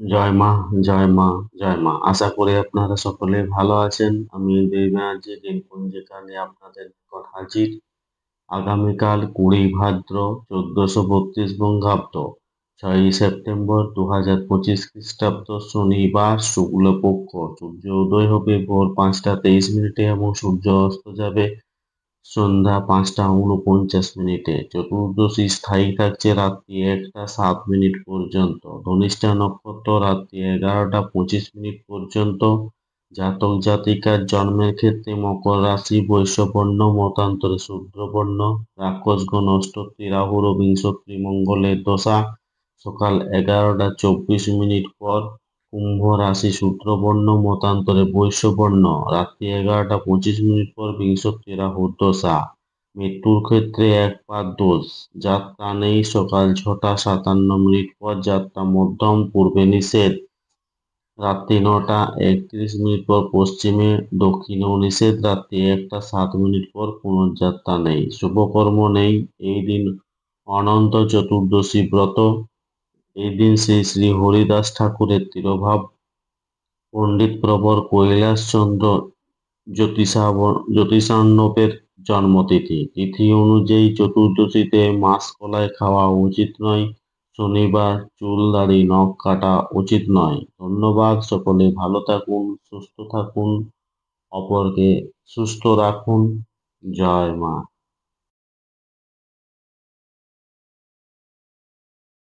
জয় মা, জয় মা, জয় মা। আশা করি আপনারা সকলে ভালো আছেন। আমি দেব আপনাদের নিকট হাজির। আগামীকাল কুড়ি ভাদ্র চোদ্দশো বত্রিশ বঙ্গাব্দ ছয়ই সেপ্টেম্বর দু হাজার পঁচিশ খ্রিস্টাব্দ শনিবার শুক্লপক্ষ সূর্য উদয় হবে ভোর পাঁচটা তেইশ মিনিটে এবং সূর্য অস্ত যাবে সন্ধ্যা পাঁচটা উনপঞ্চাশ মিনিটে। চতুর্দশী স্থায়ী থাকছে রাত্রি একটা সাত মিনিট পর্যন্ত। ধনিষ্ঠা নক্ষত্র রাত্রি এগারোটা পঁচিশ মিনিট পর্যন্ত। জাতক জাতিকার জন্মের ক্ষেত্রে মকর রাশি বৈশ্যবর্ণ মতান্তরে শূদ্রবর্ণ রাক্ষসগণ অষ্টত্রী রাহুর বিংশত্রী মঙ্গলের দশা। সকাল এগারোটা চব্বিশ মিনিট পর কুম্ভ রাশি সূত্রবর্ণ মতান্তরে বৈশ্যবর্ণ। রাত্রি এগারোটা পঁচিশ মিনিট পর বিংশতি রাহুর দশা মৃত্যুর ক্ষেত্রে এক পাত দোষ। যাত্রা নেই সকাল ছটা সাতান্ন মিনিট পর যাত্রা মধ্যম, পূর্বে নিষেধ। রাত্রি নটা একত্রিশ মিনিট পর পশ্চিমে, দক্ষিণেও নিষেধ। রাত্রি একটা সাত মিনিট পর পুনর্যাত্রা নেই। শুভকর্ম নেই। এই দিন অনন্ত চতুর্দশী ব্রত। এই দিন শ্রী শ্রী হরিদাস ঠাকুরের তিরোভাব। পণ্ডিত প্রবর কৈলাসচন্দ্র জ্যোতিষা জ্যোতিষার্ণবের জন্মতিথি। তিথি অনুযায়ী চতুর্দশীতে মাছ কলাই খাওয়া উচিত নয়, শনিবার চুল, দাড়ি, নখ কাটা উচিত নয়। ধন্যবাদ সকলে, ভালো থাকুন, সুস্থ থাকুন, অপরকে সুস্থ রাখুন। জয় মা।